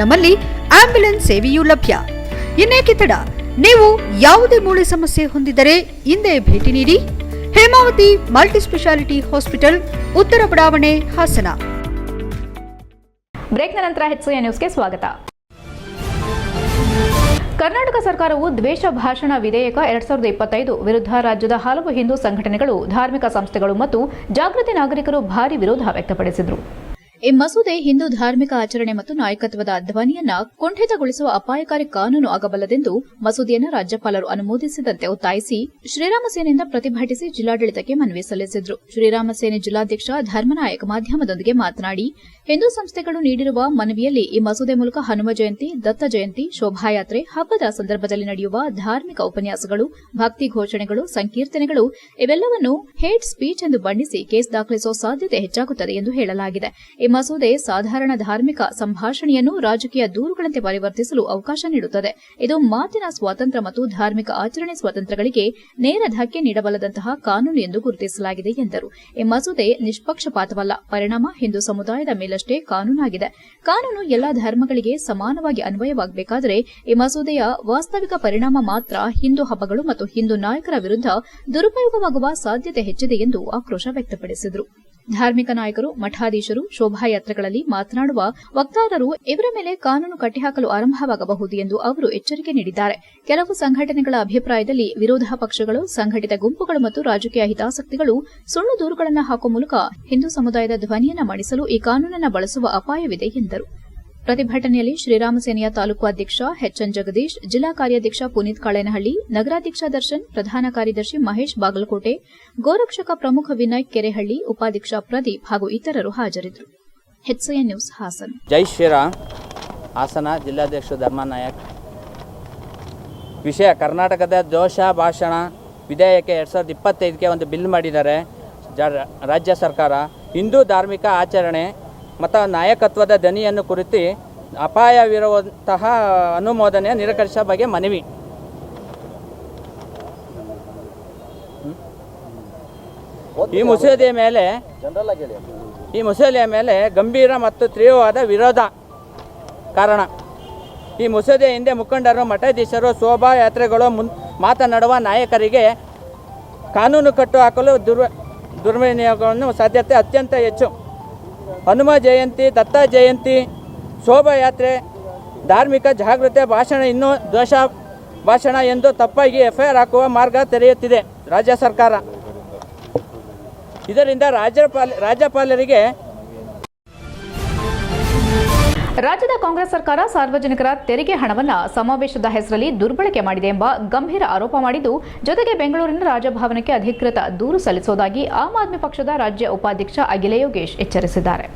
ನಮ್ಮಲ್ಲಿ ಆಂಬ್ಯುಲೆನ್ಸ್ ಸೇವೆಯೂ ಲಭ್ಯ. ಇನ್ನೇಕೆ ತಡ ನೀವು ಯಾವುದೇ ಮೂಳೆ ಸಮಸ್ಯೆ ಹೊಂದಿದರೆ ಹಿಂದೆ ಭೇಟಿ ನೀಡಿ. ಹೇಮಾವತಿ ಮಲ್ಟಿಸ್ಪೆಷಾಲಿಟಿ ಹಾಸ್ಪಿಟಲ್, ಉತ್ತರ ಬಡಾವಣೆ, ಹಾಸನ. ಬ್ರೇಕ್ನ ನಂತರ ಹೆಚ್ಚು ನ್ಯೂಸ್ಗೆ ಸ್ವಾಗತ. ಕರ್ನಾಟಕ ಸರ್ಕಾರವು ದ್ವೇಷ ಭಾಷಣ ವಿಧೇಯಕ ಎರಡ್ ಸಾವಿರದ ಇಪ್ಪತ್ತೈದು ವಿರುದ್ಧ ರಾಜ್ಯದ ಹಲವು ಹಿಂದೂ ಸಂಘಟನೆಗಳು, ಧಾರ್ಮಿಕ ಸಂಸ್ಥೆಗಳು ಮತ್ತು ಜಾಗೃತಿ ನಾಗರಿಕರು ಭಾರಿ ವಿರೋಧ ವ್ಯಕ್ತಪಡಿಸಿದರು. ಈ ಮಸೂದೆ ಹಿಂದೂ ಧಾರ್ಮಿಕ ಆಚರಣೆ ಮತ್ತು ನಾಯಕತ್ವದ ಧ್ವನಿಯನ್ನ ಕುಂಠಿತಗೊಳಿಸುವ ಅಪಾಯಕಾರಿ ಕಾನೂನು ಆಗಬಲ್ಲದೆಂದು ಮಸೂದೆಯನ್ನು ರಾಜ್ಯಪಾಲರು ಅನುಮೋದಿಸಿದಂತೆ ಒತ್ತಾಯಿಸಿ ಶ್ರೀರಾಮ ಸೇನೆಯಿಂದ ಪ್ರತಿಭಟಿಸಿ ಜಿಲ್ಲಾಡಳಿತಕ್ಕೆ ಮನವಿ ಸಲ್ಲಿಸಿದ್ರು. ಶ್ರೀರಾಮ ಸೇನೆ ಜಿಲ್ಲಾಧ್ಯಕ್ಷ ಧರ್ಮನಾಯಕ್ ಮಾಧ್ಯಮದೊಂದಿಗೆ ಮಾತನಾಡಿ, ಹಿಂದೂ ಸಂಸ್ಥೆಗಳು ನೀಡಿರುವ ಮನವಿಯಲ್ಲಿ ಈ ಮಸೂದೆ ಮೂಲಕ ಹನುಮ ಜಯಂತಿ, ದತ್ತ ಜಯಂತಿ, ಶೋಭಾಯಾತ್ರೆ, ಹಬ್ಬದ ಸಂದರ್ಭದಲ್ಲಿ ನಡೆಯುವ ಧಾರ್ಮಿಕ ಉಪನ್ಯಾಸಗಳು, ಭಕ್ತಿ ಘೋಷಣೆಗಳು, ಸಂಕೀರ್ತನೆಗಳು ಇವೆಲ್ಲವನ್ನು ಹೇಟ್ ಸ್ಪೀಚ್ ಎಂದು ಬಣ್ಣಿಸಿ ಕೇಸ್ ದಾಖಲಿಸುವ ಸಾಧ್ಯತೆ ಹೆಚ್ಚಾಗುತ್ತದೆ ಎಂದು ಹೇಳಲಾಗಿದೆ. ಮಸೂದೆ ಸಾಧಾರಣ ಧಾರ್ಮಿಕ ಸಂಭಾಷಣೆಯನ್ನು ರಾಜಕೀಯ ದೂರುಗಳಂತೆ ಪರಿವರ್ತಿಸಲು ಅವಕಾಶ ನೀಡುತ್ತದೆ. ಇದು ಮಾತಿನ ಸ್ವಾತಂತ್ರ್ಯ ಮತ್ತು ಧಾರ್ಮಿಕ ಆಚರಣೆ ಸ್ವಾತಂತ್ರ್ಯಗಳಿಗೆ ನೇರ ಧಕ್ಕೆ ನೀಡಬಲ್ಲದಂತಹ ಕಾನೂನು ಎಂದು ಗುರುತಿಸಲಾಗಿದೆ ಎಂದರು. ಈ ಮಸೂದೆ ನಿಷ್ಪಕ್ಷಪಾತವಲ್ಲ, ಪರಿಣಾಮ ಹಿಂದೂ ಸಮುದಾಯದ ಮೇಲಷ್ಟೇ ಕಾನೂನಾಗಿದೆ. ಕಾನೂನು ಎಲ್ಲಾ ಧರ್ಮಗಳಿಗೆ ಸಮಾನವಾಗಿ ಅನ್ವಯವಾಗಬೇಕಾದರೆ ಈ ಮಸೂದೆಯ ವಾಸ್ತವಿಕ ಪರಿಣಾಮ ಮಾತ್ರ ಹಿಂದೂ ಹಬ್ಬಗಳು ಮತ್ತು ಹಿಂದೂ ನಾಯಕರ ವಿರುದ್ಧ ದುರುಪಯೋಗವಾಗುವ ಸಾಧ್ಯತೆ ಹೆಚ್ಚಿದೆ ಎಂದು ಆಕ್ರೋಶ ವ್ಯಕ್ತಪಡಿಸಿದರು. ಧಾರ್ಮಿಕ ನಾಯಕರು, ಮಠಾಧೀಶರು, ಶೋಭಾಯಾತ್ರೆಗಳಲ್ಲಿ ಮಾತನಾಡುವ ವಕ್ತಾರರು ಇವರ ಮೇಲೆ ಕಾನೂನು ಕಟ್ಟಿಹಾಕಲು ಆರಂಭವಾಗಬಹುದು ಎಂದು ಅವರು ಎಚ್ಚರಿಕೆ ನೀಡಿದ್ದಾರೆ. ಕೆಲವು ಸಂಘಟನೆಗಳ ಅಭಿಪ್ರಾಯದಲ್ಲಿ ವಿರೋಧ ಪಕ್ಷಗಳು, ಸಂಘಟಿತ ಗುಂಪುಗಳು ಮತ್ತು ರಾಜಕೀಯ ಹಿತಾಸಕ್ತಿಗಳು ಸುಳ್ಳು ದೂರುಗಳನ್ನು ಹಾಕುವ ಮೂಲಕ ಹಿಂದೂ ಸಮುದಾಯದ ಧ್ವನಿಯನ್ನು ಮಣಿಸಲು ಈ ಕಾನೂನನ್ನು ಬಳಸುವ ಅಪಾಯವಿದೆ ಎಂದರು. ಪ್ರತಿಭಟನೆಯಲ್ಲಿ ಶ್ರೀರಾಮ ಸೇನೆಯ ತಾಲೂಕು ಅಧ್ಯಕ್ಷ ಎಚ್ಎನ್ ಜಗದೀಶ್, ಜಿಲ್ಲಾ ಕಾರ್ಯಾಧ್ಯಕ್ಷ ಪುನೀತ್ ಕಾಳೇನಹಳ್ಳಿ, ನಗರಾಧ್ಯಕ್ಷ ದರ್ಶನ್, ಪ್ರಧಾನ ಕಾರ್ಯದರ್ಶಿ ಮಹೇಶ್ ಬಾಗಲಕೋಟೆ, ಗೋರಕ್ಷಕ ಪ್ರಮುಖ ವಿನಯ್ ಕೆರೆಹಳ್ಳಿ, ಉಪಾಧ್ಯಕ್ಷ ಪ್ರದೀಪ್ ಹಾಗೂ ಇತರರು ಹಾಜರಿದ್ದರು. ನ್ಯೂಸ್ ಹಾಸನ್. ಜೈ ಶ್ರೀರಾಮ್ ಹಾಸನ ಜಿಲ್ಲಾಧ್ಯಕ್ಷ ಧರ್ಮನಾಯಕ್. ವಿಷಯ, ಕರ್ನಾಟಕದ ದೋಷ ಭಾಷಣ ವಿಧೇಯಕ ಎರಡು ಸಾವಿರದ ಇಪ್ಪತ್ತೈದಕ್ಕೆ ಒಂದು ಬಿಲ್ ಮಾಡಿದ್ದಾರೆ ರಾಜ್ಯ ಸರ್ಕಾರ. ಹಿಂದೂ ಧಾರ್ಮಿಕ ಆಚರಣೆ ಮತ್ತು ನಾಯಕತ್ವದ ದನಿಯನ್ನು ಕುರಿತು ಅಪಾಯವಿರುವಂತಹ ಅನುಮೋದನೆ ನಿರಾಕರಿಸುವ ಬಗ್ಗೆ ಮನವಿ. ಈ ಮಸೂದೆಯ ಮೇಲೆ ಈ ಮಸೂದೆಯ ಮೇಲೆ ಗಂಭೀರ ಮತ್ತು ತೀವ್ರವಾದ ವಿರೋಧ ಕಾರಣ. ಈ ಮಸೂದೆಯ ಹಿಂದೆ ಮುಖಂಡರು, ಮಠಾಧೀಶರು, ಶೋಭಾಯಾತ್ರೆಗಳು ಮುನ್, ಮಾತನಾಡುವ ನಾಯಕರಿಗೆ ಕಾನೂನು ಕಟ್ಟು ಹಾಕಲು ದುರ್ವ, ದುರ್ವಿನಿಯೋಗವನ್ನು ಸಾಧ್ಯತೆ ಅತ್ಯಂತ ಹೆಚ್ಚು. ಹನುಮ ಜಯಂತಿ, ದತ್ತ ಜಯಂತಿ, ಶೋಭಾಯಾತ್ರೆ, ಧಾರ್ಮಿಕ ಜಾಗೃತಿ ಭಾಷಣ ಇನ್ನೂ ದೋಷ ಭಾಷಣ ಎಂದು ತಪ್ಪಾಗಿ ಎಫ್ಐಆರ್ ಹಾಕುವ ಮಾರ್ಗ ತೆರೆಯುತ್ತಿದೆ ರಾಜ್ಯ ಸರ್ಕಾರ. ಇದರಿಂದ ರಾಜ್ಯಪಾಲ ರಾಜ್ಯಪಾಲರಿಗೆ ರಾಜ್ಯದ ಕಾಂಗ್ರೆಸ್ ಸರ್ಕಾರ ಸಾರ್ವಜನಿಕರ ತೆರಿಗೆ ಹಣವನ್ನ ಸಮಾವೇಶದ ಹೆಸರಲ್ಲಿ ದುರ್ಬಳಕೆ ಮಾಡಿದೆ ಎಂಬ ಗಂಭೀರ ಆರೋಪ ಮಾಡಿದ್ದು, ಜೊತೆಗೆ ಬೆಂಗಳೂರಿನ ರಾಜಭವನಕ್ಕೆ ಅಧಿಕೃತ ದೂರು ಸಲ್ಲಿಸುವುದಾಗಿ ಆಮ್ ಆದ್ಮಿ ಪಕ್ಷದ ರಾಜ್ಯ ಉಪಾಧ್ಯಕ್ಷ ಅಖಿಲ ಯೋಗೇಶ್ ಎಚ್ಚರಿಸಿದ್ದಾರೆ.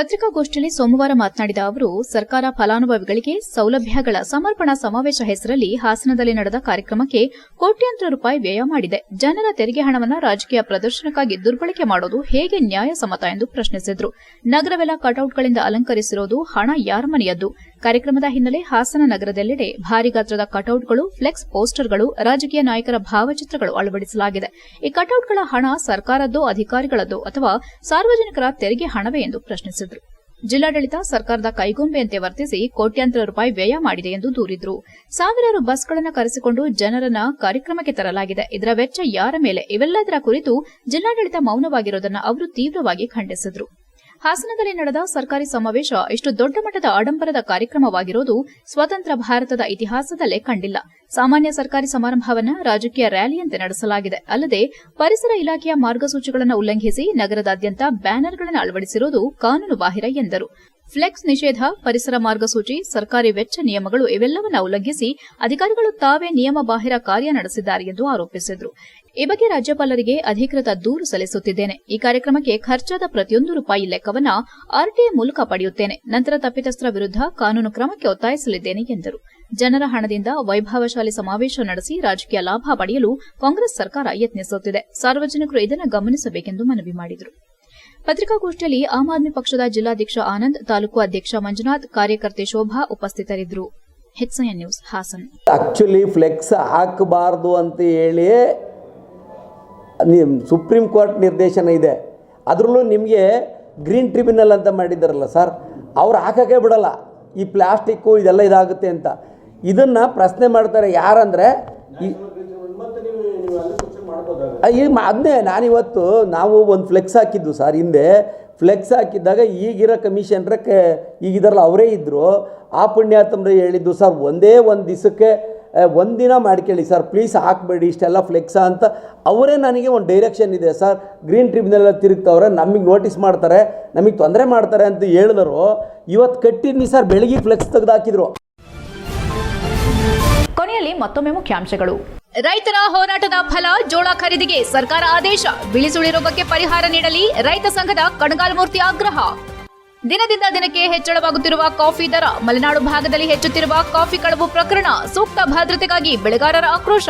ಪತ್ರಿಕಾಗೋಷ್ಠಿಯಲ್ಲಿ ಸೋಮವಾರ ಮಾತನಾಡಿದ ಅವರು, ಸರ್ಕಾರ ಫಲಾನುಭವಿಗಳಿಗೆ ಸೌಲಭ್ಯಗಳ ಸಮರ್ಪಣಾ ಸಮಾವೇಶ ಹೆಸರಲ್ಲಿ ಹಾಸನದಲ್ಲಿ ನಡೆದ ಕಾರ್ಯಕ್ರಮಕ್ಕೆ ಕೋಟ್ಯಂತರ ರೂಪಾಯಿ ವ್ಯಯ ಮಾಡಿದೆ. ಜನರ ತೆರಿಗೆ ಹಣವನ್ನು ರಾಜಕೀಯ ಪ್ರದರ್ಶನಕ್ಕಾಗಿ ದುರ್ಬಳಕೆ ಮಾಡೋದು ಹೇಗೆ ನ್ಯಾಯಸಮ್ಮತ ಎಂದು ಪ್ರಶ್ನಿಸಿದರು. ನಗರವೆಲ್ಲ ಕಟೌಟ್ಗಳಿಂದ ಅಲಂಕರಿಸಿರೋದು ಹಣ ಯಾರ ಮನೆಯದ್ದು? ಕಾರ್ಯಕ್ರಮದ ಹಿನ್ನೆಲೆ ಹಾಸನ ನಗರದೆಲ್ಲೆಡೆ ಭಾರೀ ಗಾತ್ರದ ಕಟೌಟ್ಗಳು, ಫ್ಲೆಕ್ಸ್ ಪೋಸ್ಟರ್ಗಳು, ರಾಜಕೀಯ ನಾಯಕರ ಭಾವಚಿತ್ರಗಳು ಅಳವಡಿಸಲಾಗಿದೆ. ಈ ಕಟೌಟ್ಗಳ ಹಣ ಸರ್ಕಾರದ್ದೋ, ಅಧಿಕಾರಿಗಳದ್ದೋ ಅಥವಾ ಸಾರ್ವಜನಿಕರ ತೆರಿಗೆ ಹಣವೇ ಎಂದು ಪ್ರಶ್ನಿಸಿದರು. ಜಿಲ್ಲಾಡಳಿತ ಸರ್ಕಾರದ ಕೈಗೊಂಬೆಯಂತೆ ವರ್ತಿಸಿ ಕೋಟ್ಯಾಂತರ ರೂಪಾಯಿ ವ್ಯಯ ಮಾಡಿದೆ ಎಂದು ದೂರಿದ್ರು. ಸಾವಿರಾರು ಬಸ್ಗಳನ್ನು ಕರೆಸಿಕೊಂಡು ಜನರನ್ನ ಕಾರ್ಯಕ್ರಮಕ್ಕೆ ತರಲಾಗಿದೆ. ಇದರ ವೆಚ್ಚ ಯಾರ ಮೇಲೆ ಇವೆಲ್ಲದರ ಕುರಿತು ಜಿಲ್ಲಾಡಳಿತ ಮೌನವಾಗಿರುವುದನ್ನು ಅವರು ತೀವ್ರವಾಗಿ ಖಂಡಿಸಿದರು. ಹಾಸನದಲ್ಲಿ ನಡೆದ ಸರ್ಕಾರಿ ಸಮಾವೇಶ ಇಷ್ಟು ದೊಡ್ಡ ಮಟ್ಟದ ಆಡಂಬರದ ಕಾರ್ಯಕ್ರಮವಾಗಿರೋದು ಸ್ವತಂತ್ರ ಭಾರತದ ಇತಿಹಾಸದಲ್ಲೇ ಕಂಡಿಲ್ಲ. ಸಾಮಾನ್ಯ ಸರ್ಕಾರಿ ಸಮಾರಂಭವನ್ನ ರಾಜಕೀಯ ರ್ಯಾಲಿಯಂತೆ ನಡೆಸಲಾಗಿದೆ. ಅಲ್ಲದೆ ಪರಿಸರ ಇಲಾಖೆಯ ಮಾರ್ಗಸೂಚಿಗಳನ್ನು ಉಲ್ಲಂಘಿಸಿ ನಗರದಾದ್ಯಂತ ಬ್ಯಾನರ್ಗಳನ್ನು ಅಳವಡಿಸಿರುವುದು ಕಾನೂನು ಬಾಹಿರ ಎಂದರು. ಫ್ಲೆಕ್ಸ್ ನಿಷೇಧ, ಪರಿಸರ ಮಾರ್ಗಸೂಚಿ, ಸರ್ಕಾರಿ ವೆಚ್ಚ ನಿಯಮಗಳು ಇವೆಲ್ಲವನ್ನ ಉಲ್ಲಂಘಿಸಿ ಅಧಿಕಾರಿಗಳು ತಾವೇ ನಿಯಮ ಬಾಹಿರ ಕಾರ್ಯ ನಡೆಸಿದ್ದಾರೆ ಎಂದು ಆರೋಪಿಸಿದರು. ಈ ಬಗ್ಗೆ ರಾಜ್ಯಪಾಲರಿಗೆ ಅಧಿಕೃತ ದೂರು ಸಲ್ಲಿಸುತ್ತಿದ್ದೇನೆ. ಈ ಕಾರ್ಯಕ್ರಮಕ್ಕೆ ಖರ್ಚಾದ ಪ್ರತಿಯೊಂದು ರೂಪಾಯಿ ಲೆಕ್ಕವನ್ನ ಆರ್ಟಿಐ ಮೂಲಕ ಪಡೆಯುತ್ತೇನೆ. ನಂತರ ತಪ್ಪಿತಸ್ಥರ ವಿರುದ್ಧ ಕಾನೂನು ಕ್ರಮಕ್ಕೆ ಒತ್ತಾಯಿಸಲಿದ್ದೇನೆ ಎಂದರು. ಜನರ ಹಣದಿಂದ ವೈಭವಶಾಲಿ ಸಮಾವೇಶ ನಡೆಸಿ ರಾಜಕೀಯ ಲಾಭ ಪಡೆಯಲು ಕಾಂಗ್ರೆಸ್ ಸರ್ಕಾರ ಯತ್ನಿಸುತ್ತಿದೆ. ಸಾರ್ವಜನಿಕರು ಇದನ್ನು ಗಮನಿಸಬೇಕೆಂದು ಮನವಿ ಮಾಡಿದರು. ಪತ್ರಿಕಾಗೋಷ್ಠಿಯಲ್ಲಿ ಆಮ್ ಆದ್ಮಿ ಪಕ್ಷದ ಜಿಲ್ಲಾಧ್ಯಕ್ಷ ಆನಂದ್, ತಾಲೂಕು ಅಧ್ಯಕ್ಷ ಮಂಜುನಾಥ್, ಕಾರ್ಯಕರ್ತೆ ಶೋಭಾ ಉಪಸ್ಥಿತರಿದ್ದರು. ನ್ಯೂಸ್ ಹಾಸನ್. ಆಕ್ಚುಲಿ ಫ್ಲೆಕ್ಸ್ ಹಾಕಬಾರದು ಅಂತ ಹೇಳಿ ಸುಪ್ರೀಂ ಕೋರ್ಟ್ ನಿರ್ದೇಶನ ಇದೆ. ಅದರಲ್ಲೂ ನಿಮಗೆ ಗ್ರೀನ್ ಟ್ರಿಬ್ಯುನಲ್ ಅಂತ ಮಾಡಿದ್ದಾರಲ್ಲ ಸರ್, ಅವ್ರು ಹಾಕೋಕ್ಕೆ ಬಿಡಲ್ಲ. ಈ ಪ್ಲಾಸ್ಟಿಕ್ಕು ಇದೆಲ್ಲ ಇದಾಗುತ್ತೆ ಅಂತ. ಇದನ್ನು ಪ್ರಶ್ನೆ ಮಾಡ್ತಾರೆ ಯಾರಂದರೆ ಈ ಈಗ ಅದನ್ನೇ ನಾನಿವತ್ತು ನಾವು ಒಂದು ಫ್ಲೆಕ್ಸ್ ಹಾಕಿದ್ದು ಸರ್ ಹಿಂದೆ. ಫ್ಲೆಕ್ಸ್ ಹಾಕಿದ್ದಾಗ ಈಗಿರೋ ಕಮಿಷನ್ರಕ್ಕೆ ಈಗ ಇದರಲ್ಲಿ ಅವರೇ ಇದ್ದರು ಆ ಪುಣ್ಯಾತಮ್ರೆ ಹೇಳಿದ್ದು ಸರ್, ಒಂದೇ ಒಂದು ದಿವಸಕ್ಕೆ ಒಂದಿನ ಮಾಡ್ಕೊಳ್ಳಿ ಸರ್ ಪ್ಲೀಸ್ ಹಾಕಬೇಡಿ, ಇಷ್ಟೆಲ್ಲ ಫ್ಲೆಕ್ಸ ಅಂತ. ಅವರೇ ನನಗೆ ಒಂದು ಡೈರೆಕ್ಷನ್ ಇದೆ, ಸರ್ ಗ್ರೀನ್ ಟ್ರಿಬ್ಯುನಲ್ ತಿರುಗ್ತವ್ರೆ, ನಮಗೆ ನೋಟಿಸ್ ಮಾಡ್ತಾರೆ, ನಮಗೆ ತೊಂದರೆ ಮಾಡ್ತಾರೆ ಅಂತ ಹೇಳಿದರು. ಇವತ್ತು ಕಟ್ಟಿದ್ನಿ, ಸರ್, ಬೆಳಗ್ಗೆ ಫ್ಲೆಕ್ಸ್ ತೆಗೆದು ಹಾಕಿದ್ರು. ಕೊನೆಯಲ್ಲಿ ಮತ್ತೊಮ್ಮೆ ಮುಖ್ಯಾಂಶಗಳು. ರೈತರ ಹೋರಾಟದ ಫಲ, ಜೋಳ ಖರೀದಿಗೆ ಸರ್ಕಾರ ಆದೇಶ. ಬಿಳಿಸುಳಿ ರೋಗಕ್ಕೆ ಪರಿಹಾರ ನೀಡಲಿ, ರೈತ ಸಂಘದ ಕಣಗಾಲ್ಮೂರ್ತಿ ಆಗ್ರಹ. ದಿನದಿಂದ ದಿನಕ್ಕೆ ಹೆಚ್ಚಳವಾಗುತ್ತಿರುವ ಕಾಫಿ ದರ ಮಲೆನಾಡು ಭಾಗದಲ್ಲಿ ಹೆಚ್ಚುತ್ತಿರುವ ಕಾಫಿ ಕಳವು ಪ್ರಕರಣ ಸೂಕ್ತ ಭದ್ರತೆಗಾಗಿ ಬೆಳೆಗಾರರ ಆಕ್ರೋಶ.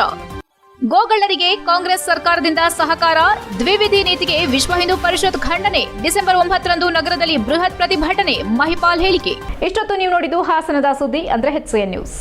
ಗೋಗಳ್ಳರಿಗೆ ಕಾಂಗ್ರೆಸ್ ಸರ್ಕಾರದಿಂದ ಸಹಕಾರ, ದ್ವಿವಿಧಿ ನೀತಿಗೆ ವಿಶ್ವ ಹಿಂದೂ ಪರಿಷತ್ ಖಂಡನೆ. ಡಿಸೆಂಬರ್ ಒಂಬತ್ತರಂದು ನಗರದಲ್ಲಿ ಬೃಹತ್ ಪ್ರತಿಭಟನೆ, ಮಹಿಪಾಲ್ ಹೇಳಿಕೆ. ಇಷ್ಟೊತ್ತು ನೀವು ನೋಡಿದ್ದು ಹಾಸನದ ಸುದ್ದಿ, ಅಂದ್ರೆ ಹೆಚ್ಎನ್ ನ್ಯೂಸ್